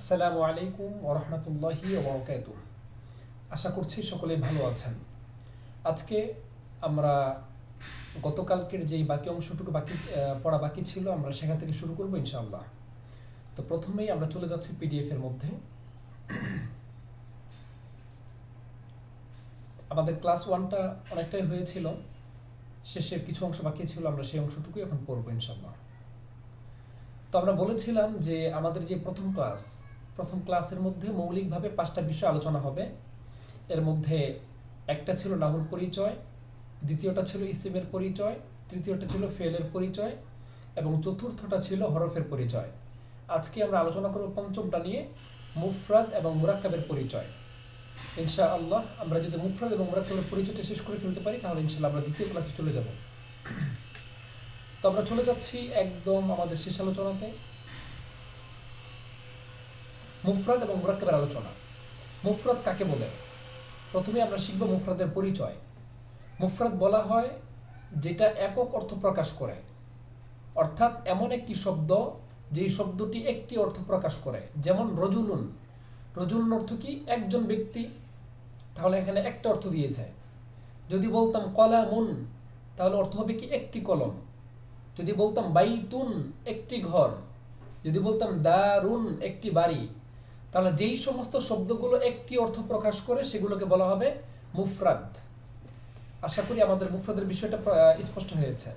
আসসালামু আলাইকুম ওরহমতুল্লাহি ওবরকাত আশা করছি সকলে ভালো আছেন। আজকে আমরা গতকালকের যেই বাকি অংশটুকু বাকি পড়া বাকি ছিল, আমরা সেখান থেকে শুরু করব ইনশাআল্লাহ। তো প্রথমেই আমরা চলে যাচ্ছি পিডিএফ এর মধ্যে। আমাদের ক্লাস ওয়ানটা অনেকটাই হয়েছিল, শেষের কিছু অংশ বাকি ছিল, আমরা সেই অংশটুকুই এখন পড়ব ইনশাআল্লাহ। তো আমরা বলেছিলাম যে আমাদের যে প্রথম ক্লাস প্রথম ক্লাসের মধ্যে মৌলিকভাবে পাঁচটা বিষয় আলোচনা হবে। এর মধ্যে একটা ছিল নাহুর পরিচয়, দ্বিতীয়টা ছিল ইসিমের পরিচয়, তৃতীয়টা ছিল ফেলের পরিচয়, এবং চতুর্থটা ছিল হরফের পরিচয়। আজকে আমরা আলোচনা করব পঞ্চমটা নিয়ে, মুফরাদ এবং মুরাক্কাবের পরিচয়। ইনশা আল্লাহ আমরা যদি মুফরাদ এবং মুরাক্কাবের পরিচয়টা শেষ করে ফেলতে পারি, তাহলে ইনশাল্লাহ আমরা দ্বিতীয় ক্লাসে চলে যাব। তো আমরা চলে যাচ্ছি একদম আমাদের শেষ আলোচনাতে। মুফরাদ এবং মুরাক্কাবের আলোচনা। মুফরাদ কাকে বলে? প্রথমে আমরা শিখব মুফরাদের পরিচয়। মুফরাদ বলা হয় যেটা একক অর্থ প্রকাশ করে। অর্থাৎ এমন একটি শব্দ, যেই শব্দটি একটি অর্থ প্রকাশ করে। যেমন রজুলুন। রজুলুন অর্থ কি? একজন ব্যক্তি। তাহলে এখানে একটা অর্থ দিয়েছে। যদি বলতাম কলামুন, তাহলে অর্থ হবে কি? একটি কলম। যদি বলতাম বাইতুন, একটি ঘর। যদি বলতাম দারুণ, একটি বাড়ি। তাহলে যেই সমস্ত শব্দগুলো একটি অর্থ প্রকাশ করে সেগুলোকে বলা হবে মুফরাদ। আশা করি আমাদের মুফরাদের বিষয়টা স্পষ্ট হয়েছে।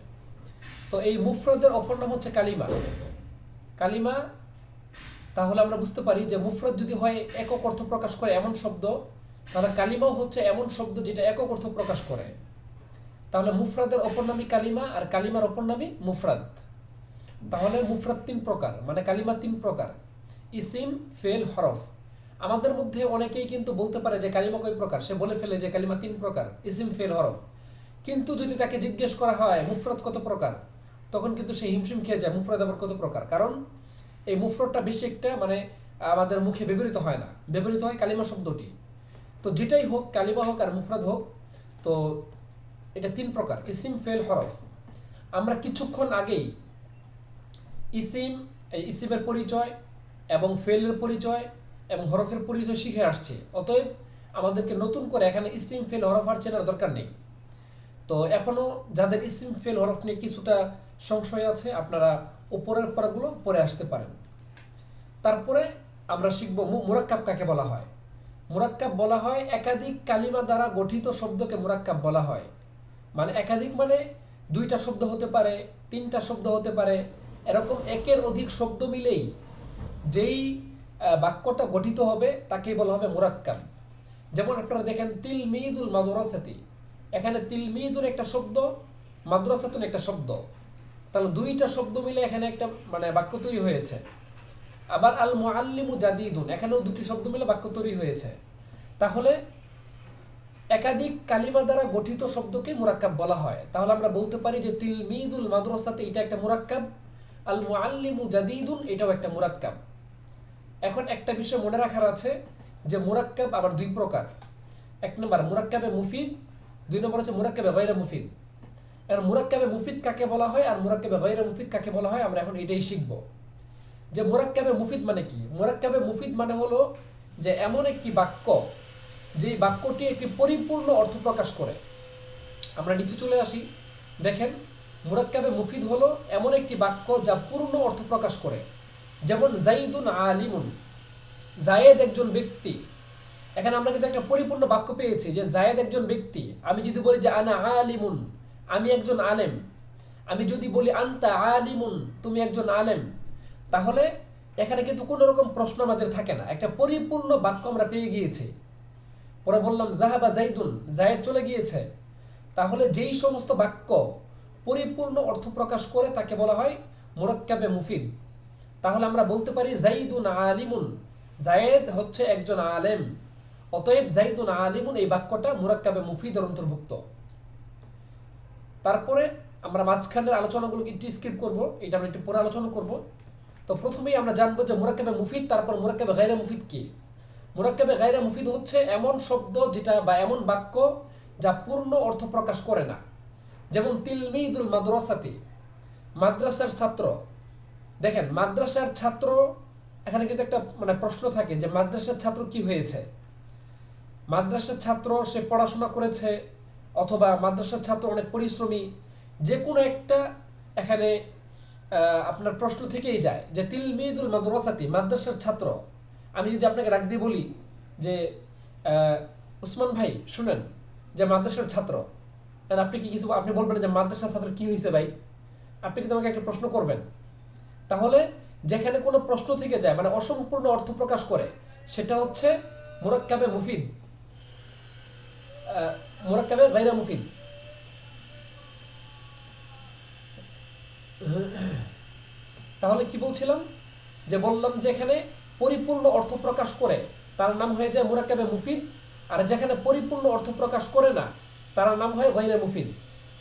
তো এই মুফরাদের অপর নাম হচ্ছে কালিমা। কালিমা, তাহলে আমরা বুঝতে পারি যে মুফরাদ যদি হয় একক অর্থ প্রকাশ করে এমন শব্দ, তাহলে কালিমাও হচ্ছে এমন শব্দ যেটা একক অর্থ প্রকাশ করে। তাহলে মুফরাদের অপর নামই কালিমা আর কালিমার অপর নামই মুফরাদ। তাহলে মুফরাদ তিন প্রকার মানে কালিমা তিন প্রকার। ইসিম, ফেল, হরফ। আমাদের মধ্যে অনেকেই কিন্তু বলতে পারে যে কালিমা কয় প্রকার? সে বলে ফেলে যে কালিমা তিন প্রকার, ইসিম, ফেল, হরফ। কিন্তু যদি তাকে জিজ্ঞেস করা হয় মুফরাদ কত প্রকার? তখন কিন্তু সে হিমশিম খেয়ে যায় মুফরাদ আবার কত প্রকার? কারণ এই মুফরদটা বেশি একটা মানে আমাদের মুখে ব্যবহৃত হয় না। ব্যবহৃত হয় কালিমা শব্দটি। তো যেটাই হোক, কালিমা হোক আর মুফরাদ হোক, তো এটা তিন প্রকার, ইসিম, ফেল, হরফ। আমরা কিছুক্ষণ আগেই ইসিম, এই ইসিমের পরিচয় এবং ফেলের পরিচয় এবং হরফের পরিচয় শিখে আসছে। অতএব আমাদেরকে নতুন করে এখানে ইসিম ফেল হরফ আর চেনার দরকার নেই। তো এখনও যাদের ইসিম ফেল হরফ নিয়ে কিছুটা সংশয় আছে, আপনারা উপরের পড়াগুলো পরে আসতে পারেন। তারপরে আমরা শিখব মুরাক্কাব কাকে বলা হয়? মুরাক্কাব বলা হয় একাধিক কালিমা দ্বারা গঠিত শব্দকে মুরাক্কাব বলা হয়। মানে একাধিক মানে দুইটা শব্দ হতে পারে, তিনটা শব্দ হতে পারে, এরকম একের অধিক শব্দ মিলেই যেই বাক্যটা গঠিত হবে তাকে বলা হবে মুরাক্কাব। যেমন আপনারা দেখেন তিল মিদুল মাদ্রাসাতি। এখানে তিল মিদুল একটা শব্দ, মাদ্রাসাতুন একটা শব্দ। তাহলে দুইটা শব্দ মিলে এখানে একটা মানে বাক্য তৈরি হয়েছে। আবার আল মুআল্লিমু জাদিদুন, এখানেও দুটি শব্দ মিলে বাক্য তৈরি হয়েছে। তাহলে একাধিক কালিমা দ্বারা গঠিত শব্দকে মুরাক্কাব বলা হয়। তাহলে আমরা বলতে পারি যে তিলমিদুল মাদ্রাসাতে এটা একটা মুরাক্কাব আল মুআল্লিমু জাদিদুন এটাও একটা মুরাক্কাব। এখন একটা বিষয় মনে রাখার আছে যে মোরাক্কাব আবার দুই প্রকার। এক নম্বর, মুরাক্কাবে মুফিদ, দুই নম্বর হচ্ছে মুরাক্কাবে গৈরে মুফিদ। আর মুরাক্কাবে মুফিদ কাকে বলা হয় আর মুরাক্কাবে গৈরে মুফিদ কাকে বলা হয় আমরা এখন এটাই শিখব। যে মোরাক্কাবে মুফিদ মানে কি? মুরাক্কাবে মুফিদ মানে হলো যে এমন একটি বাক্য যে বাক্যটি একটি পরিপূর্ণ অর্থ প্রকাশ করে। আমরা নিচে চলে আসি। দেখেন, মুরাক্কাবে মুফিদ হলো এমন একটি বাক্য যা পূর্ণ অর্থ প্রকাশ করে। যেমন জাইদুন আলিমুন জায়েদ একজন ব্যক্তি। এখানে আমরা কিন্তু একটা পরিপূর্ণ বাক্য পেয়েছি যে জায়েদ একজন ব্যক্তি। আমি যদি বলি যে আনা আলিমুন, আমি একজন আলেম। আমি যদি বলি আন্তা আলিমুন, তুমি একজন আলেম। তাহলে এখানে কিন্তু কোনো রকম প্রশ্ন আমাদের থাকে না। একটা পরিপূর্ণ বাক্য আমরা পেয়ে গিয়েছি। পরে বললাম জাহাবা জাইদুন জায়েদ চলে গিয়েছে। তাহলে যেই সমস্ত বাক্য পরিপূর্ণ অর্থ প্রকাশ করে তাকে বলা হয় মুরাক্কাবে মুফিদ। তাহলে আমরা বলতে পারি জাইদুন আলিমুন। জায়েদ হচ্ছে একজন আলেম। অতএব জাইদুন আলিমুন এই বাক্যটা মুরাক্কাবে মুফিদের অন্তর্ভুক্ত। তারপরে আমরা মাঝখানের আলোচনাগুলোকে একটু স্কিপ করব, এটা আমরা একটু পরে আলোচনা করব। তো প্রথমেই আমরা জানব যে মুরাক্কাবে মুফিদ, তারপর মুরাক্কাবে গায়রে মুফিদ কি? মুরাক্কাবে গায়রে মুফিদ হচ্ছে এমন শব্দ যেটা বা এমন বাক্য যা পূর্ণ অর্থ প্রকাশ করে না। যেমন তিলমিদুল মাদ্রাসাতি, মাদ্রাসার ছাত্র দেখেন, মাদ্রাসার ছাত্র, এখানে কিন্তু একটা মানে প্রশ্ন থাকে যে মাদ্রাসার ছাত্র কি হয়েছে? মাদ্রাসার ছাত্র, সে পড়াশোনা করেছে অথবা মাদ্রাসার ছাত্র অনেক পরিশ্রমী, যে কোনো একটা এখানে আপনার প্রশ্ন থেকেই যায় যে তিলমিজুল মাদ্রাসাতি, মাদ্রাসার ছাত্র। আমি যদি আপনাকে রাখ দিয়ে বলি যে উসমান ভাই, শুনেন যে মাদ্রাসার ছাত্র। আপনি কি কিছু, আপনি বলবেন যে মাদ্রাসার ছাত্র কি হয়েছে ভাই? আপনি কিন্তু আমাকে একটা প্রশ্ন করবেন? তাহলে যেখানে কোনো প্রশ্ন থেকে যায় মানে অসম্পূর্ণ অর্থ প্রকাশ করে, সেটা হচ্ছে মোরাক্কাবে মুফিদ। মোরাক্কাবে গাইরা মুফিদ। তাহলে কি বলছিলাম? যে বললাম যে এখানে পরিপূর্ণ অর্থ প্রকাশ করে, তার নাম হয়ে যায় মুরাক্কাবে মুফিদ, আর যেখানে পরিপূর্ণ অর্থ প্রকাশ করে না, তার নাম হয় গাইরা মুফিদ।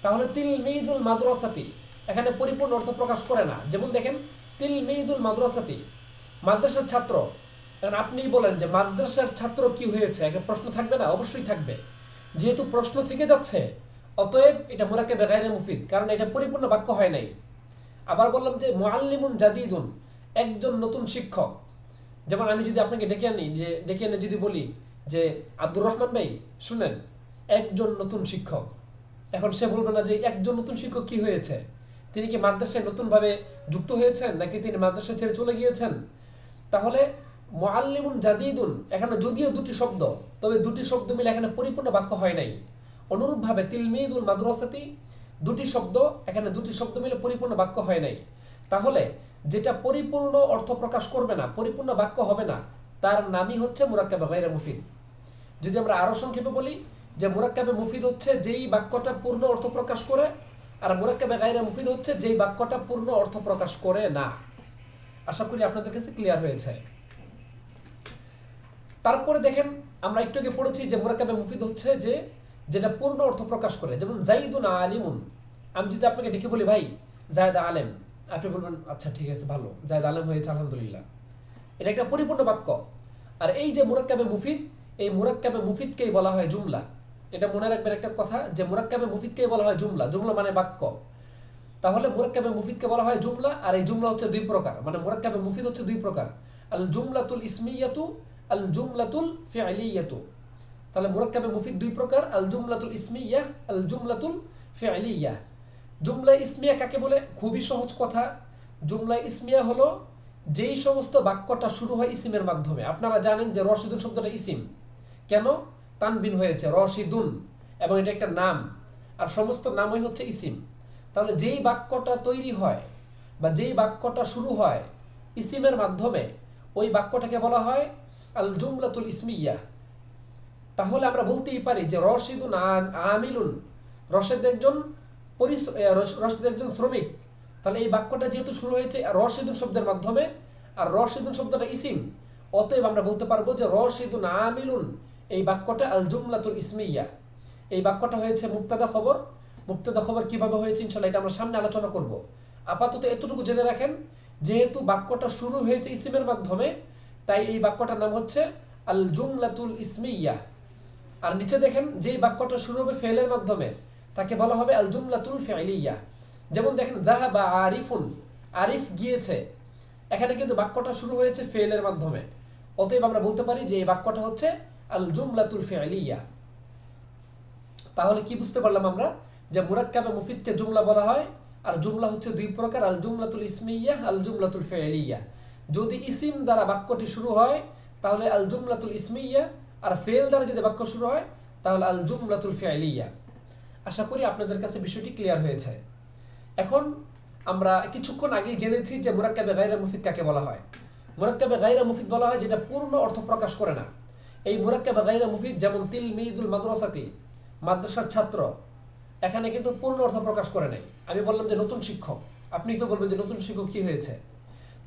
তাহলে তিল মিদুল মাদ্রাসাতি, এখানে পরিপূর্ণ অর্থ প্রকাশ করে না। যেমন দেখেন তিল মিদুল মাদ্রাসাতি মাদ্রাসার ছাত্র। এখন আপনিই বলেন যে মাদ্রাসার ছাত্র কি হয়েছে? একটা প্রশ্ন থাকবে না? অবশ্যই থাকবে। যেহেতু প্রশ্ন থেকে যাচ্ছে, অতএব এটা মোরাকে বেগাইরে মুফিদ, কারণ এটা পরিপূর্ণ বাক্য হয় নাই। আবার বললাম যে মুআল্লিমুন জাদিদুন, একজন নতুন শিক্ষক। যেমন আমি যদি আপনাকে ডেকে আনি, যে ডেকে এনে যদি বলি যে, আব্দুর রহমান ভাই, শুনেন, একজন নতুন শিক্ষক। এখন সে বলবে না যে, একজন নতুন শিক্ষক কি হয়েছে? তিনি কি মাদ্রাসায় নতুনভাবে যুক্ত হয়েছেন নাকি তিনি মাদ্রাসা ছেড়ে চলে গিয়েছেন? তাহলে মুআল্লিমুন জাদিদুন, এখানে যদিও দুটি শব্দ, তবে দুটি শব্দ মিলে এখানে পরিপূর্ণ বাক্য হয় নাই। অনুরূপভাবে তিলমিদুল মাদ্রাসাতি, দুটি শব্দ, এখানে দুটি শব্দ মিলে পরিপূর্ণ বাক্য হয় নাই। তাহলে যেটা পরিপূর্ণ অর্থ প্রকাশ করবে না, পরিপূর্ণ বাক্য হবে না, তার নামই হচ্ছে মুরাক্কাবে গায়রা মুফিদ। যদি আমরা আরও সংক্ষেপে বলি, যে মুরাক্কাবে মুফিদ হচ্ছে যেই বাক্যটা পূর্ণ অর্থ প্রকাশ করে আর মুরাক্কাবে গায়রা মুফিদ হচ্ছে যেই বাক্যটা পূর্ণ অর্থ প্রকাশ করে না। আশা করি আপনাদের কাছে ক্লিয়ার হয়েছে। তারপরে দেখেন, আমরা একটু আগে পড়েছি যে মুরাক্কাবে মুফিদ হচ্ছে যে, যেটা পূর্ণ অর্থ প্রকাশ করে। যেমন, জাইদুন আলিমুন। আমি যদি আপনাকে ডেকে বলি, ভাই, জায়দ আলেম। আপনি বলবেন আচ্ছা ঠিক আছে, ভালো, জায়দ আলেম হয়েছে, আলহামদুলিল্লাহ। এটা একটা পরিপূর্ণ বাক্য। আর এই যে মুরাক্কাবে মুফিদ, এই মুরাক্কাবে মুফিদকেই বলা হয় জুমলা। এটা মনে রাখবেন একটা কথা যে মুরাক্কাবে মুফিদকেই বলা হয় জুমলা। জুমলা মানে বাক্য। তাহলে মুরাক্কাবে মুফিদকে বলা হয় জুমলা আর এই জুমলা হচ্ছে দুই প্রকার। মানে মুরাক্কাবে মুফিদ হচ্ছে দুই প্রকার। আল জুমলাতুল ইসমিয়াতু, আল জুমলাতুল ফিআলিয়াতু। তাহলে মুরাক্কাবে মুফিদ দুই প্রকার, আল জুমলাতুল ইসমিয়াহ আল জুমলাতুল ফিআলিয়াহ জুমলা ইসমিয়া কাকে বলে? খুবই সহজ কথা। জুমলা ইসমিয়া হলো যেই সমস্ত বাক্যটা শুরু হয় ইসিমের মাধ্যমে। আপনারা জানেন যে রশিদুন শব্দটা ইসিম। কেন? তানবিন হয়েছে, রশিদুন, এবং এটা একটা নাম। আর সমস্ত নামই হচ্ছে ইসিম। তাহলে যেই বাক্যটা তৈরি হয় বা যেই বাক্যটা শুরু হয় ইসিমের মাধ্যমে, ওই বাক্যটাকে বলা হয় আল জুমলাতুল ইসমিয়া। তাহলে আমরা বলতেই পারি যে রশিদুন আম- আমিলুন, রশেদ একজন পরিশ্র- রশেদ একজন শ্রমিক। তাহলে এই বাক্যটা যেহেতু শুরু হয়েছে রশিদুন শব্দের মাধ্যমে, আর রশিদুন শব্দটা ইসিম, অতএব আমরা বলতে পারব যে রশিদুন আমিলুন এই বাক্যটা আল জুমলাতুল ইসমিয়া। এই বাক্যটা হয়েছে মুক্তাদা খবর। মুক্তাদা খবর কীভাবে হয়েছে ইনশাল্লাহ এটা আমরা সামনে আলোচনা করব। আপাতত এতটুকু জেনে রাখেন, যেহেতু বাক্যটা শুরু হয়েছে ইসিমের মাধ্যমে, তাই এই বাক্যটার নাম হচ্ছে আল জুমলাতুল ইসমিয়া। আর নিচে দেখেন, যেই বাক্যটা শুরু হবে ফেলের মাধ্যমে, তাকে বলা হবে আল জুমলাতুল ফেলিয়া যেমন দেখেন দাহা বা আরিফুন আরিফ গিয়েছে। এখানে কিন্তু বাক্যটা শুরু হয়েছে ফেলের মাধ্যমে। অতএব আমরা বলতে পারি যে এই বাক্যটা হচ্ছে আল জুমলাতুল ফেলিয়া। তাহলে কি বুঝতে পারলাম আমরা? যে মুরাক্কাবে মুফিদকে জুমলা বলা হয়, আর জুমলা হচ্ছে দুই প্রকার আল জুমলাতুল ইসমিয়া আল জুমলাতুল ফেলিয়া। যদি ইসিম দ্বারা বাক্যটি শুরু হয়, তাহলে আল জুমলাতুল ইসমিয়া, আর ফেল দ্বারা যদি বাক্য শুরু হয়, তাহলে আল জুমলাতুল ফেলিয়া। আশা করি আপনাদের কাছে বিষয়টি ক্লিয়ার হয়েছে। এখন আমরা কিছুক্ষণ আগেই জেনেছি যে মুরাক্কাবে গায়রা মুফিদ কাকে বলা হয়। মুরাক্কাবে গায়রা মুফিদ বলা হয় যেটা পূর্ণ অর্থ প্রকাশ করে না। এই মুরাক্কাবে গায়রা মুফিদ যেমন তিল মিদুল মাদ্রাসাতি, মাদ্রাসার ছাত্র, এখানে কিন্তু পূর্ণ অর্থ প্রকাশ করে নাই। আমি বললাম যে নতুন শিক্ষক। আপনি তো বলবেন যে নতুন শিক্ষক কি হয়েছে?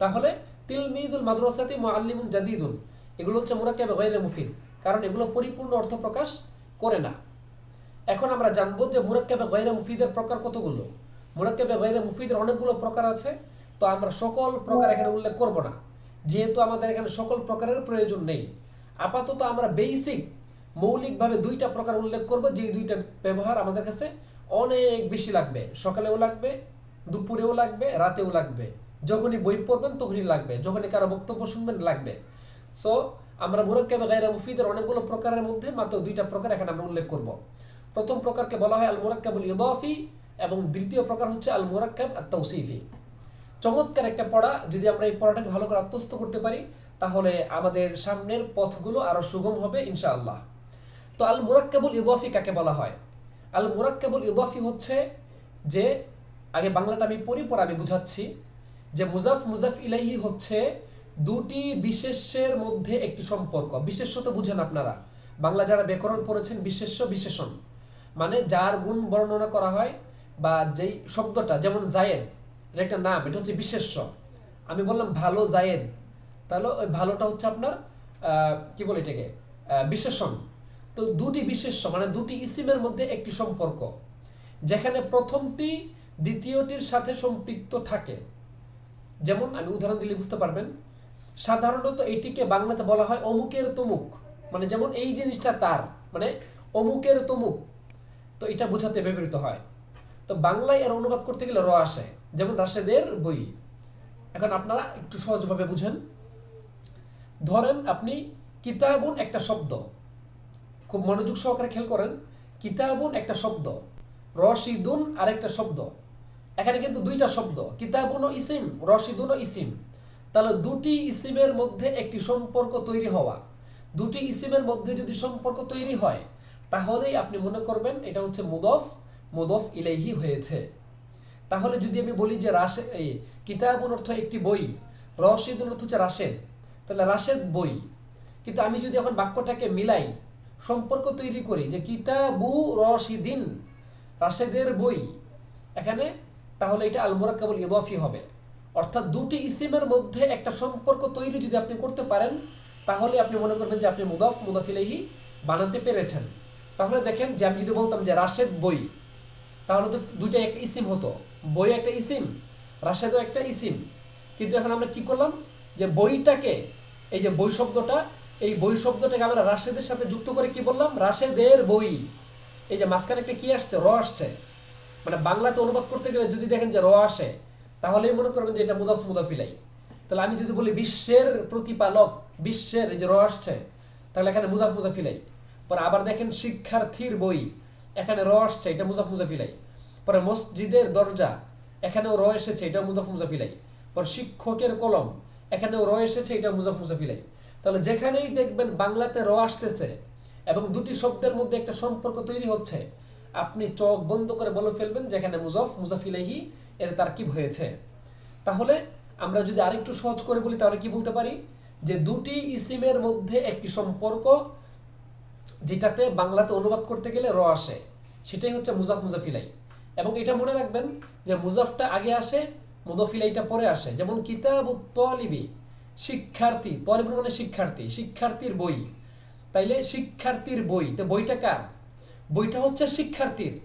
তাহলে তিল মিদুল মাদ্রাসাতি মুআল্লিমুন জাদিদুন, এগুলো হচ্ছে মুরাক্কাবে গায়রা মুফিদ, কারণ এগুলো পরিপূর্ণ অর্থ প্রকাশ করে না। এখন আমরা জানব যে মুরাক্কাবে গায়রা মুফিদের প্রকার কতগুলো? মুরাক্কাবে গায়রা মুফিদের অনেকগুলো প্রকার আছে, তো আমরা সকল প্রকার এখানে উল্লেখ করব না। যেহেতু আমাদের এখানে সকল প্রকারের প্রয়োজন নেই আপাতত আমরা বেসিক মৌলিকভাবে দুইটা প্রকার উল্লেখ করব যে দুইটা ব্যবহার আমাদের কাছে অনেক বেশি লাগবে। সকালেও লাগবে, দুপুরেও লাগবে, রাতেও লাগবে। যখনই বই পড়বেন তখনই লাগবে, যখনই কারও বক্তব্য শুনবেন লাগবে। সো আমরা মুরাক্কাবে গায়রা মুফিদের অনেকগুলো প্রকারের মধ্যে মাত্র দুইটা প্রকার এখানে আমরা উল্লেখ করব। প্রথম প্রকারকে বলা হয় আল মুরাক্কাবুল ইদাফি এবং দ্বিতীয় প্রকার হচ্ছে আল মুরাক্কাব আত তৌসিফি চমৎকার একটা পড়া, যদি আমরা এই পড়াটাকে ভালো করে আত্মস্থ করতে পারি তাহলে আমাদের সামনের পথগুলো আরও সুগম হবে, ইনশাআল্লাহ। তো আল মুরাক্কাবুল ইদাফি কাকে বলা হয়? আল মুরাক্কাবুল ইদাফি হচ্ছে যে, আগে বাংলাটা আমি পড়ি, পর আমি বুঝাচ্ছি, যে মুজাফ মুজাফ ইলাইহি হচ্ছে দুটি বিশেষ্যের মধ্যে একটি সম্পর্ক। বিশেষ্য তো বুঝেন আপনারা, বাংলা যারা ব্যাকরণ পড়েছেন, বিশেষ্য, বিশেষণ। মানে যার গুণ বর্ণনা করা হয় বা যেই শব্দটা, যেমন জায়েদ একটা নাম, এটা হচ্ছে বিশেষ্য। আমি বললাম ভালো জায়েদ তাহলে ওই ভালোটা হচ্ছে আপনার কি বলে এটাকে? বিশেষণ। তো দুটি বিশেষ্য মানে দুটি ইসিমের মধ্যে একটি সম্পর্ক, যেখানে প্রথমটি দ্বিতীয়টির সাথে সম্পৃক্ত থাকে। যেমন আমি উদাহরণ দিলে বুঝতে পারবেন, সাধারণত এটিকে বাংলাতে বলা হয় অমুকের তমুক। মানে যেমন এই জিনিসটা তার মানে অমুকের তমুক। তো এটা বোঝাতে ব্যবহৃত হয়। তো বাংলায় এর অনুবাদ করতে গেলে র আসে, যেমন রাশেদের বই। এখন আপনারা একটু সহজভাবে বুঝেন। ধরেন আপনি কিতাবুন একটা শব্দ। খুব মনোযোগ সহকারে খেয়াল করেন। কিতাবুন একটা শব্দ। রশিদুন আরেকটা শব্দ। এখানে কিন্তু দুইটা শব্দ। কিতাবুন ও ইসিম, রশিদুন ও ইসিম। তাহলে দুটি ইসিমের মধ্যে একটি সম্পর্ক তৈরি হওয়া। দুটি ইসিমের মধ্যে যদি সম্পর্ক তৈরি হয়, তাহলেই আপনি মনে করবেন এটা হচ্ছে মুদফ মুদফ ইলাইহি হয়েছে। তাহলে যদি আমি বলি যে রাশে এই কিতাবুন অর্থ একটি বই, রশিদুন অর্থ হচ্ছে রাশেদ। তাহলে রাশেদ বই। কিন্তু আমি যদি এখন বাক্যটাকে মিলাই, সম্পর্ক তৈরি করি যে কিতাবু রশিদিন, রাশেদের বই, এখানে তাহলে এটা আল মুরাক্কাবুল ইদাফি হবে। অর্থাৎ দুটি ইসিমের মধ্যে একটা সম্পর্ক তৈরি যদি আপনি করতে পারেন, তাহলে আপনি মনে করবেন যে আপনি মুদাফ মুদাফিলেহি বানাতে পেরেছেন। তাহলে দেখেন যে আমি যদি বলতাম যে রাশেদ বই, তাহলে তো দুইটা একটা ইসিম হতো। বই একটা ইসিম, রাশেদও একটা ইসিম। কিন্তু এখন আমরা কি করলাম? যে বইটাকে, এই যে বই শব্দটা এই বই শব্দটাকে আমরা রাশেদের সাথে যুক্ত করে কি বললাম? রাশেদের বই। এই যে মাঝখানে একটা কি আসছে? র আসছে। মানে বাংলাতে অনুবাদ করতে গেলে যদি দেখেন যে র আসে, তাহলেই মনে করবেন যে এটা মুদাফ মুদাফিলাই। তাহলে আমি যদি বলি বিশ্বের প্রতিপালক, বিশ্বের এই যে র আসছে, তাহলে এখানে মুজাফ মুজাফিলাই পরে আবার দেখেন শিক্ষার্থীর বই, এখানে র আসছে, এটা মুজাফ মুজাফিলাই পরে মসজিদের দরজা, এখানেও র এসেছে এটা মুজাফ মুজাফিলাই পরে শিক্ষকের কলম এখানেও র এসেছে, এটা মুজাফ মুজাফিলাই তাহলে যেখানেই দেখবেন বাংলাতে র আসতেছে এবং দুটি শব্দের মধ্যে একটা সম্পর্ক তৈরি হচ্ছে, আপনি চোখ বন্ধ করে বলে ফেলবেন যেখানে মুজফ মুজাফিলাহি এর তারকিব হয়েছে। তাহলে আমরা যদি আরেকটু সহজ করে বলি, তাহলে কি বলতে পারি? যে দুটি ইসিমের মধ্যে একটি সম্পর্ক যেটাতে বাংলাতে অনুবাদ করতে গেলে র আসে, সেটাই হচ্ছে মুজাফ, মুজাফিলাই। এবং এটা মনে রাখবেন যে মুজাফটা আগে আসে মুদফিলাইটা পরে আসে। যেমন কিতাব তলিবি শিক্ষার্থী তলিব মানে শিক্ষার্থী, শিক্ষার্থীর বই। তাইলে শিক্ষার্থীর বই, তো বইটা কার? বইটা হচ্ছে শিক্ষার্থীর।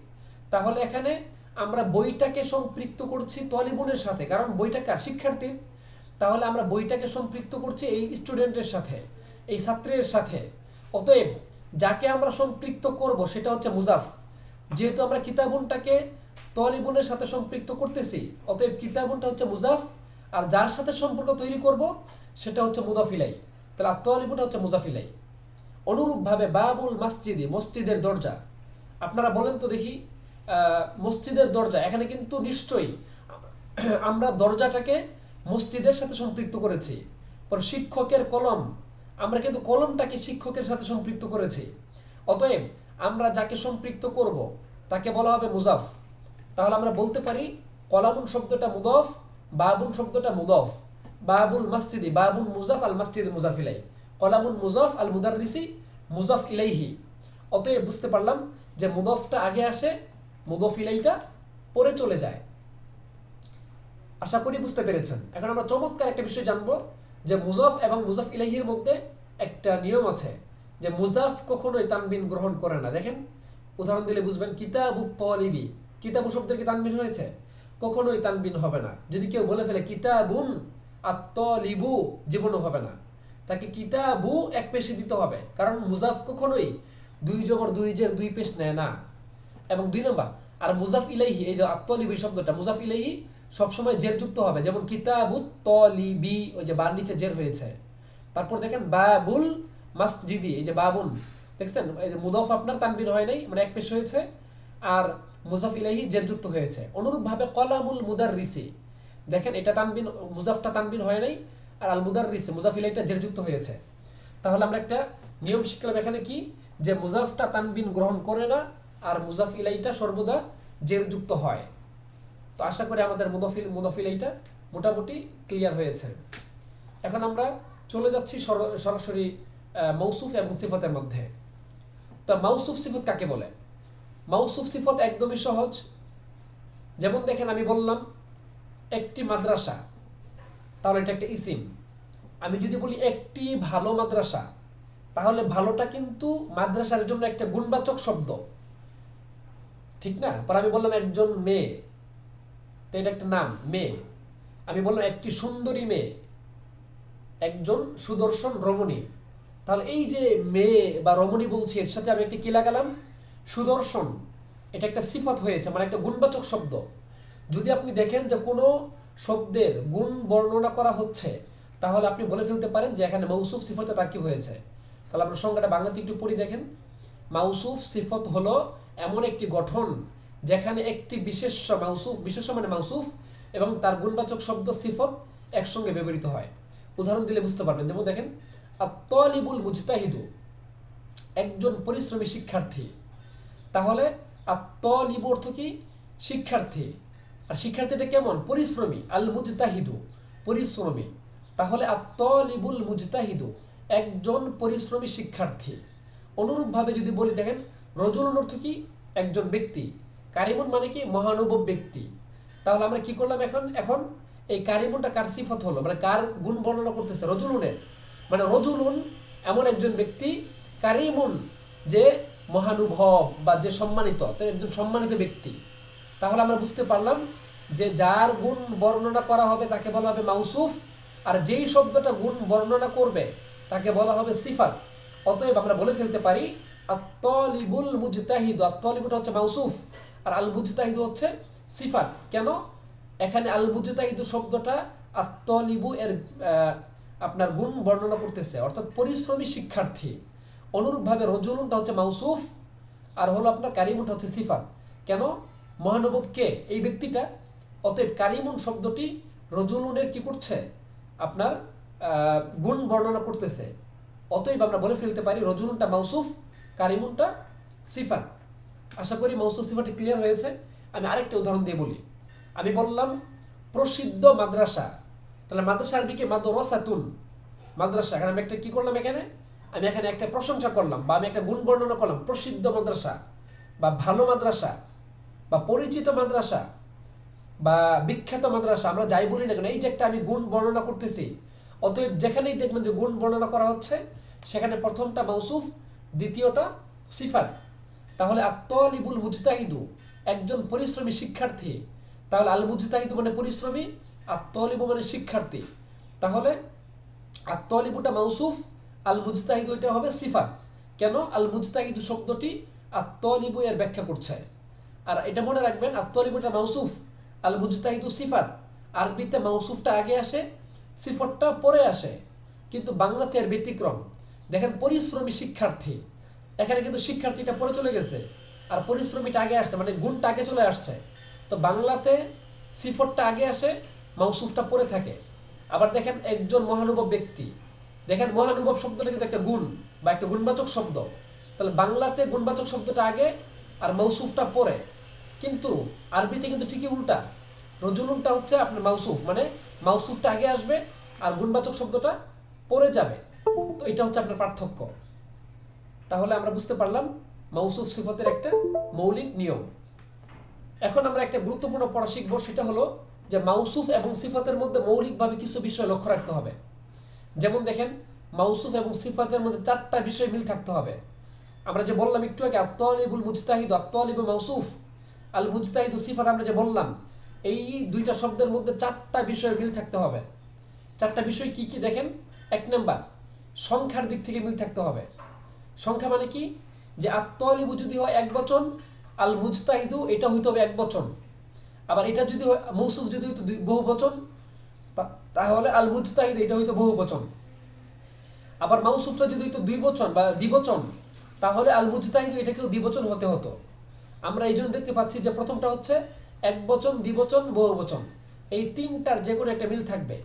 তাহলে এখানে আমরা বইটাকে সম্পৃক্ত করছি তলিবনের সাথে। কারণ বইটা কার? শিক্ষার্থীর। তাহলে আমরা বইটাকে সম্পৃক্ত করছি এই স্টুডেন্টের সাথে, এই ছাত্রের সাথে। অতএব যাকে আমরা সম্পৃক্ত করব সেটা হচ্ছে মুজাফ। যেহেতু আমরা কিতাবুনটাকে তলিবুনের সাথে সম্পৃক্ত করতেছি। অতএব কিতাবুনটা হচ্ছে মুজাফ, আর যার সাথে সম্পর্ক তৈরি করব সেটা হচ্ছে মুদাফিলাই। তাহলে আর তলিবুনটা হচ্ছে মুজাফিলাই। অনুরূপভাবে বাবুল মসজিদি মসজিদের দরজা। আপনারা বলেন তো দেখি মসজিদের দরজা। এখানে কিন্তু নিশ্চয়ই আমরা দরজাটাকে মসজিদের সাথে সম্পৃক্ত করেছি। পর শিক্ষকের কলম, আমরা কিন্তু কলমটাকে শিক্ষকের সাথে সম্পৃক্ত করেছি। অতএব আমরা যাকে সম্পৃক্ত করব, তাকে বলা হবে মুজাফ। তাহলে আমরা বলতে পারি কলামুন শব্দটা মুদফ, বাবুন শব্দটা মুদফ। বাবুল মসজিদি, বাবুন মুজাফ আল মসজিদ মুজাফিলাই। কলামুন মুজফ আল মুদাররিসি মুজাফ ইলাইহি। অতএব বুঝতে পারলাম যে মুদফটা আগে আসে, মুদফ ইলাইটা পরে চলে যায়। আশা করি বুঝতে পেরেছেন। এখন আমরা চমৎকার একটা বিষয় জানব যে মুজফ এবং মুজাফ ইলাহির মধ্যে একটা নিয়ম আছে যে মুজাফ কখনোই তানবিন গ্রহণ করে না। দেখেন, উদাহরণ দিলে বুঝবেন কিতাবু তলিবি কিতাবু শব্দের কি তানবিন হয়েছে? কখনোই তানবিন হবে না। যদি কেউ বলে ফেলে, কিতাবুন আত্মলিবু জীবনও হবে না। তাকে কিতাবু এক পেশে দিতে হবে। কারণ মুজাফ কখনোই দুই জবর দুই জের দুই পেশ নেয় না। এবং দুই নম্বর, আর মুজাফ ইলাইহি, এই যে আত্মলিবি শব্দটা, মুজাফ ইলাইহি সবসময় জের যুক্ত হবে। যেমন কিতাবুত তলিবি ওই যে বার নিচে জের হয়েছে। তারপর দেখেন, বাবুল মাসজিদি, এই যে বাবুন। দেখছেন? এই যে মুদফ আপনার তানবিন হয় নাই মানে এক পেশ হয়েছে। আর মুজাফ ইলাহি জের যুক্ত হয়েছে। অনুরূপভাবে কলামুল মুদার রিসি দেখেন, এটা তানবিন, মুজাফটা তানবিন হয় নাই, আর আল মুদার রিসি মুজাফ ইলাহিটা জের যুক্ত হয়েছে। তাহলে আমরা একটা নিয়ম শিখলাম এখানে কি? যে মুজাফটা তানবিন গ্রহণ করে না, আর মুজাফ ইলাইটা সর্বদা জের যুক্ত হয়। তো আশা করি আমাদের মুদফিল মুদফিল এইটা মোটামুটি ক্লিয়ার হয়েছে। এখন আমরা চলে যাচ্ছি সরাসরি মৌসুফ এবং সিফতের মধ্যে। তা মাউসুফ সিফত কাকে বলে? মাউসুফ সিফত একদমই সহজ। যেমন দেখেন আমি বললাম, একটি মাদ্রাসা, তাহলে এটা একটা ইসিম। আমি যদি বলি একটি ভালো মাদ্রাসা, তাহলে ভালোটা কিন্তু মাদ্রাসার জন্য একটা গুণবাচক শব্দ। ঠিক না? পর আমি বললাম একজন মেয়ে, তো এটা একটা নাম, মেয়ে। আমি বললাম একটি সুন্দরী মেয়ে, একজন সুদর্শন রমণী। তাহলে এই যে মেয়ে বা রমণী বলছি, এর সাথে আমি একটি কি লাগালাম? সুদর্শন, এটা একটা সিফত হয়েছে মানে একটা গুণবাচক শব্দ। যদি আপনি দেখেন যে কোনো শব্দের গুণ বর্ণনা করা হচ্ছে, তাহলে আপনি বলে ফেলতে পারেন যে এখানে মৌসুফ সিফতে কি হয়েছে। তাহলে আপনার সংজ্ঞাটা বাংলাতে একটু পড়ি দেখেন। মাউসুফ সিফত হলো এমন একটি গঠন যেখানে একটি বিশেষ মাউসুফ বিশেষ মানে মাউসুফ এবং তার গুণবাচক শব্দ সিফত একসঙ্গে ব্যবহৃত হয়। উদাহরণ দিলে বুঝতে পারবেন। যেমন দেখেন আত্মলিবুল মুজতাহিদু, একজন পরিশ্রমী শিক্ষার্থী তাহলে আত্মলিব অর্থ কি? শিক্ষার্থী। আর শিক্ষার্থীটা কেমন? পরিশ্রমী আল মুজতাহিদু পরিশ্রমী। তাহলে আত্মলিবুল মুজতাহিদু, একজন পরিশ্রমী শিক্ষার্থী। অনুরূপভাবে যদি বলি দেখেন রজুলুন অর্থ কি? একজন ব্যক্তি। কারিমুন মানে কি? মহানুভব ব্যক্তি। তাহলে আমরা কি করলাম এখন? এখন এই কারিমুনটা কার সিফত হলো? মানে কার গুণ বর্ণনা করতেছে? রজুলুনের। মানে রজুলুন এমন একজন ব্যক্তি, কারিমুন যে মহানুভব বা যে সম্মানিত একজন সম্মানিত ব্যক্তি, তাহলে আমরা বুঝতে পারলাম যে যার গুণ বর্ণনা করা হবে তাকে বলা হবে মাউসুফ, আর যেই শব্দটা গুণ বর্ণনা করবে তাকে বলা হবে সিফাত। অতএব আমরা বলে ফেলতে পারি, আত্তলিবুল মুজতাহিদ, আত্তলিবুটা হচ্ছে মাউসুফ, আর আল মুজতাহিদ হচ্ছে সিফাত। কেন? এখানে আল মুজতাহিদু শব্দটা আত্তলিবু এর আপনার গুণ বর্ণনা করতেছে, অর্থাৎ পরিশ্রমী শিক্ষার্থী। অনুরূপভাবে রজুলুনটা হচ্ছে মাউসুফ আর হলো আপনার কারিমুনটা হচ্ছে সিফাত। কেন? মহানবব কে? এই ব্যক্তিটা। অতএব কারিমুন শব্দটি রজুলুনের কি করছে? আপনার গুণ বর্ণনা করতেছে। অতএব আমরা বলে ফেলতে পারি রজুলুনটা মাউসুফ, কারিমুনটা সিফাত। আশা করি মৌসুফ সিফাটি ক্লিয়ার হয়েছে। আমি আরেকটা উদাহরণ দিয়ে বলি। আমি বললাম, প্রসিদ্ধ মাদ্রাসা। তাহলে মাদ্রাসা আরবিকে মাদ্রাসাতুন। মাদ্রাসা। এখানে আমি একটা কি করলাম এখানে? আমি এখানে একটা প্রশংসা করলাম বা আমি একটা গুণ বর্ণনা করলাম, প্রসিদ্ধ মাদ্রাসা বা ভালো মাদ্রাসা বা পরিচিত মাদ্রাসা বা বিখ্যাত মাদ্রাসা, আমরা যাই বলি না কেন, এই যে একটা আমি গুণ বর্ণনা করতেছি, অতএব যেখানেই দেখবেন যে গুণ বর্ণনা করা হচ্ছে, সেখানে প্রথমটা মৌসুফ দ্বিতীয়টা সিফাত। তাহলে আত্মলিবুল মুজতাহিদু, একজন পরিশ্রমী শিক্ষার্থী। তাহলে আল মুজতাহিদু মানে পরিশ্রমী, আত্মলিবু মানে শিক্ষার্থী। তাহলে আত্মলিবুটা মাউসুফ আল মুজতাহিদু এটা হবে সিফাত। কেন? আল মুজতাহিদু শব্দটি আত্মলিবু এর ব্যাখ্যা করছে। আর এটা মনে রাখবেন আত্মলিবুটা মাউসুফ আল মুজতাহিদু সিফাত। আরবিতে মাউসুফটা আগে আসে, সিফতটা পরে আসে। কিন্তু বাংলাতে এর ব্যতিক্রম। দেখেন, পরিশ্রমী শিক্ষার্থী। এখানে কিন্তু শিক্ষার্থীটা পরে চলে গেছে। আর পরিশ্রমীটা আগে আসছে মানে গুণটা আগে চলে আসছে। তো বাংলাতে সিফতটা আগে আসে, মাউসুফটা পরে থাকে। আবার দেখেন, একজন মহানুভব ব্যক্তি দেখেন মহানুভব শব্দটা কিন্তু একটা গুণ বা একটা গুণবাচক শব্দ। তাহলে বাংলাতে গুণবাচক শব্দটা আগে আর মৌসুফটা পরে। কিন্তু আরবিতে কিন্তু ঠিকই উল্টা। রজুলুনটা হচ্ছে আপনার মাউসুফ মানে মাউসুফটা আগে আসবে আর গুণবাচক শব্দটা পরে যাবে। তো এটা হচ্ছে আপনার পার্থক্য। তাহলে আমরা বুঝতে পারলাম মৌসুফ সিফতের একটা মৌলিক নিয়ম। এখন আমরা একটা গুরুত্বপূর্ণ পড়া শিখব, সেটা হলো যে মাউসুফ এবং সিফতের মধ্যে মৌলিকভাবে কিছু বিষয় লক্ষ্য রাখতে হবে। যেমন দেখেন, মাউসুফ এবং সিফাতের মধ্যে চারটা বিষয় মিল থাকতে হবে। আমরা যে বললাম একটু আগে আত্মলিবুল মুজতাহিদ আত্মলিবু মাউসুফ আল মুজতাহিদ সিফাত আমরা যে বললাম, এই দুইটা শব্দের মধ্যে চারটা বিষয় মিল থাকতে হবে। চারটা বিষয় কি কি দেখেন? এক নাম্বার, সংখ্যার দিক থেকে মিল থাকতে হবে। সংখ্যা মানে কি? যে আত্মলিবু যদি হয় এক বচন আল মুজতাহিদু এটা হইতে হবে এক বচন। আবার এটা যদি মৌসুফ যদি হইতো বহু বচন তাহলে আল মুজতাহিদ এটা হইতো বহু বচন। আবার মাউসুফটা যদি হইতো দুই বচন বা দ্বিবচন, তাহলে আল মুজতাহিদ এটাকেও দ্বিবচন হতে হতো। আমরা এই জন্য দেখতে পাচ্ছি যে প্রথমটা হচ্ছে এক বচন, দ্বিবচন, বহু বচন। এই তিনটার যে কোনো একটা মিল থাকবে।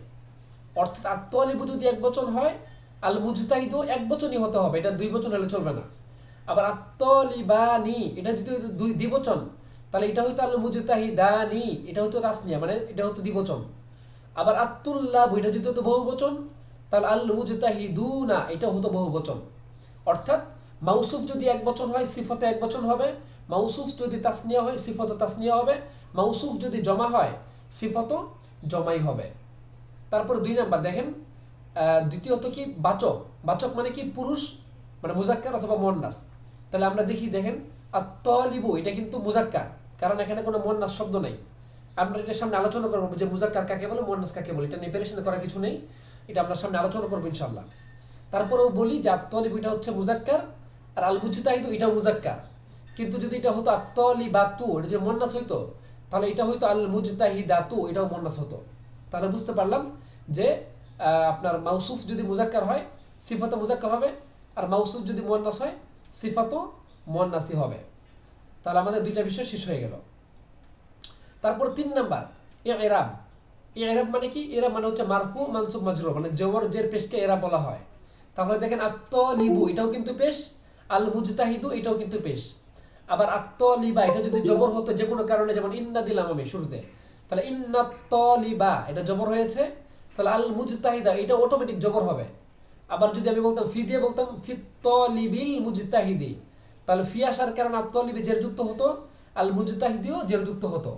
অর্থাৎ আত্মআলিবু যদি এক বচন হয় আল মুজতাহিদও এক বচনই হতে হবে। এটা দুই বচন হলে চলবে না। আবার আত্মলিবানি এটা যদি দুই দ্বিবচন, তাহলে এটা হইতো আল মুজতাহিদানি এটা হতো তাসনিয়া মানে এটা হতো দ্বিবচন। আবার আত্মুল্লাহ এটা যদি হতো বহু বচন তাহলে আল মুজতাহিদুনা এটা হতো বহু বচন অর্থাৎ মাউসুফ যদি এক বচন হয়, সিফতে এক বচন হবে, মাউসুফ যদি তাসনিয়া হয়, সিফত তাসনিয়া হবে, মাউসুফ যদি জমা হয়, সিফত জমাই হবে। তারপরে দুই নাম্বার দেখেন দ্বিতীয়ত কি? বাচক। বাচক মানে কি? পুরুষ মানে মুজাক্কার অথবা মন্নাস তাহলে আমরা দেখি, দেখেন আত্মলিবু এটা কিন্তু মুজাক্কার, কারণ এখানে কোনো মন্নাস শব্দ নেই। আমরা এটার সামনে আলোচনা করব, যে মুজাক্কার কাকে বলে মন্নাস কাকে বলে, এটা নিয়ে পেরেশানি করার কিছু নেই, এটা আমরা সামনে আলোচনা করব ইনশাল্লাহ তারপরেও বলি যে আত্মলিবু এটা হচ্ছে মুজাক্কার, আর আল মুজিতাহিদু এটাও মুজাক্কার। কিন্তু যদি এটা হতো আত্মলি বাতু এটা যে মন্নাস হইতো, তাহলে এটা হয়তো আল মুজতাহিদাতু এটাও মন্নাস হতো। তাহলে বুঝতে পারলাম যে আপনার মাউসুফ যদি মুজাক্কার হয়, সিফাতে মুজাক্কার হবে, আর মাউসুফ যদি মোয়ান্নাস হয়, সিফাতও মোয়ান্নাসি হবে। তাহলে আমাদের দুইটা বিষয় শেষ হয়ে গেল। তারপর তিন নাম্বার এরাব এরাব মানে কি? এরাব মানে হচ্ছে মারফু মানসুব মাজরুর মানে জবর জের পেশকে এরাব বলা হয়। তাহলে দেখেন আত্মলিবু এটাও কিন্তু পেশ আল মুজতাহিদু এটাও কিন্তু পেশ। আবার আত্মলিবা এটা যদি জবর হতো যে কোনো কারণে, যেমন ইন্না দিলাম আমি শুরুতে, তাহলে ইন্না তলিবা এটা জবর হয়েছে, তাহলে আল মুজতাহিদা এটা অটোমেটিক জবর হবে। আবার যদি আমি বলতাম ফি দিয়ে বলতাম ফি তলিবিল মুজতাহিদি, তাহলে ফি আসার কারণে আত্মলিবি জের যুক্ত হতো আল মুজতাহিদিও জের যুক্ত হতো।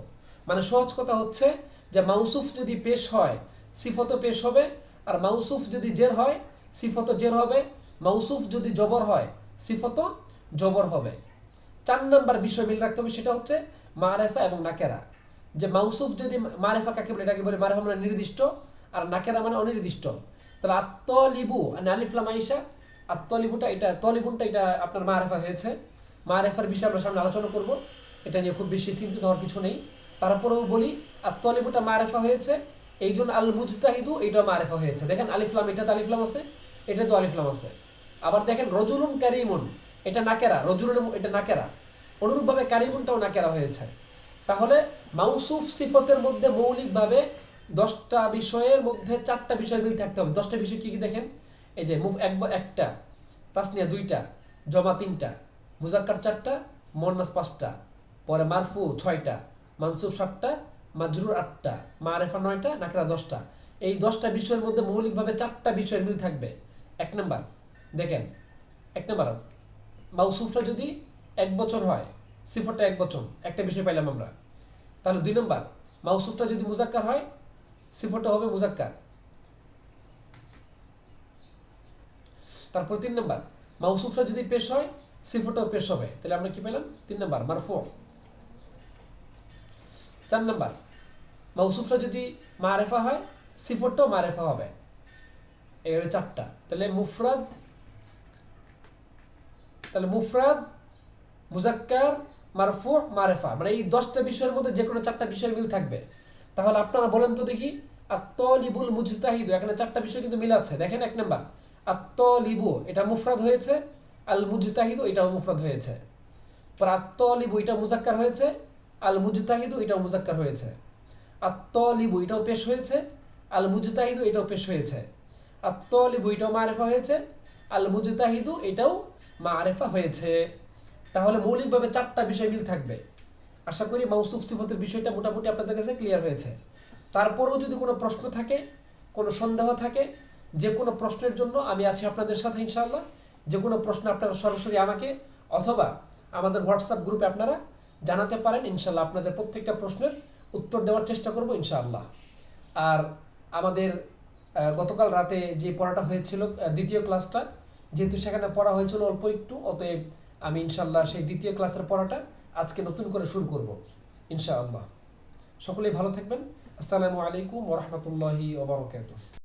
মানে সহজ কথা হচ্ছে যে মাউসুফ যদি পেশ হয় সিফত পেশ হবে, আর মাউসুফ যদি জের হয় সিফত জের হবে। মাউসুফ যদি জবর হয় সিফত জবর হবে। চার নাম্বার বিষয় মিল রাখতে হবে, সেটা হচ্ছে মারেফা এবং নাকেরা। যে মাউসুফ যদি মারেফা কাকে বলে, এটাকে বলে মারেফা মানে নির্দিষ্ট, আর নাকেরা মানে অনির্দিষ্ট। তাহলে আত্মলিবু মানে আলিফলাম আইসা আত্মলিবুটা এটা, তলিবুনটা এটা আপনার মারেফা হয়েছে। মারেফার বিষয়ে আমরা সামনে আলোচনা করব। এটা নিয়ে খুব বেশি চিন্তিত হওয়ার কিছু নেই। তারপরেও বলি আত্মলিবুটা মারেফা হয়েছে। এই জন্য আল মুজতাহিদু এটা মারেফা হয়েছে। দেখেন আলিফলাম এটা তো আলিফলাম আছে, এটা তো আলিফলাম আছে। আবার দেখেন রজুলুন কারিমুন, এটা নাকেরা, রজুলুন এটা নাকেরা। অনুরূপভাবে কারিমুনটাও নাকেরা হয়েছে। তাহলে মাউসুফ সিফতের মধ্যে মৌলিকভাবে দশটা বিষয়ের মধ্যে চারটা বিষয় মিল থাকতে হবে। দশটা বিষয় কী কী দেখেন? এই যে মুফ, এক একটা, তাসনিয়া দুইটা, জমা তিনটা, মুজাক্কার চারটা মন্নাস পাঁচটা, পরে মারফু ছয়টা মানসুফ সাতটা, মাজরুর আটটা মারেফা নয়টা, নাকরা দশটা। এই দশটা বিষয়ের মধ্যে মৌলিকভাবে চারটা বিষয়ের মিল থাকবে। এক নাম্বার, দেখেন, এক নাম্বার, মাউসুফটা যদি এক বছর হয় সিফরটা এক বছর একটা বিষয় পাইলাম আমরা। তাহলে দুই নম্বর, মাউসুফটা যদি মুজাক্কার হয় সিফরটা হবে মুজাক্কার। তারপর তিন নম্বর, মাউসুফটা যদি পেশ হয় সিফরটাও পেশ হবে। তাহলে আমরা কি পেলাম তিন নম্বর, মারফু। চার নম্বর। মাউসুফটা যদি মারেফা হয়, সিফরটাও মারেফা হবে। এই হলো চারটা। তাহলে মুফরাদ তাহলে মুফরাদ, মুজাক্কার, মারফু, মারেফা। মানে এই দশটা বিষয়ের মধ্যে যে কোনো চারটা বিষয়ের মিল থাকবে। তাহলে আপনারা বলেন তো দেখি আত্মলিবুল মুজতাহিদ, এখানে চারটা বিষয় কিন্তু মিল আছে। দেখেন এক নাম্বার আত্মলিবু এটা মুফরাদ হয়েছে, আল মুজতাহিদু, এটাও মুফরাদ হয়েছে। পর আত্মলিবু এটা মুজাক্কার হয়েছে আল মুজতাহিদু এটাও মুজাক্কার হয়েছে। আত্মলিবু এটাও পেশ হয়েছে। আল মুজতাহিদু এটাও পেশ হয়েছে। আত্মলিবু এটাও মারেফা হয়েছে। আল মুজতাহিদু এটাও মারেফা হয়েছে। তাহলে মৌলিকভাবে চারটা বিষয় মিল থাকবে। আশা করি মাউসুফ সিফতের বিষয়টা মোটামুটি আপনাদের কাছে ক্লিয়ার হয়েছে। তারপরেও যদি কোনো প্রশ্ন থাকে, কোনো সন্দেহ থাকে, যে কোনো প্রশ্নের জন্য আমি আছি আপনাদের সাথে ইনশাআল্লাহ। যে কোনো প্রশ্ন আপনারা সরাসরি আমাকে অথবা আমাদের হোয়াটসঅ্যাপ গ্রুপে আপনারা জানাতে পারেন, ইনশাল্লাহ আপনাদের প্রত্যেকটা প্রশ্নের উত্তর দেওয়ার চেষ্টা করব ইনশাআল্লাহ আর আমাদের গতকাল রাতে যে পড়াটা হয়েছিল দ্বিতীয় ক্লাসটা, যেহেতু সেখানে পড়া হয়েছিল অল্প একটু, অতএব আমি ইনশাল্লাহ সেই দ্বিতীয় ক্লাসের পড়াটা আজকে নতুন করে শুরু করব, ইনশাআল্লাহ। সকলেই ভালো থাকবেন। আসসালামু আলাইকুম ওরহমতুল্লাহি ওবরাকাতুহ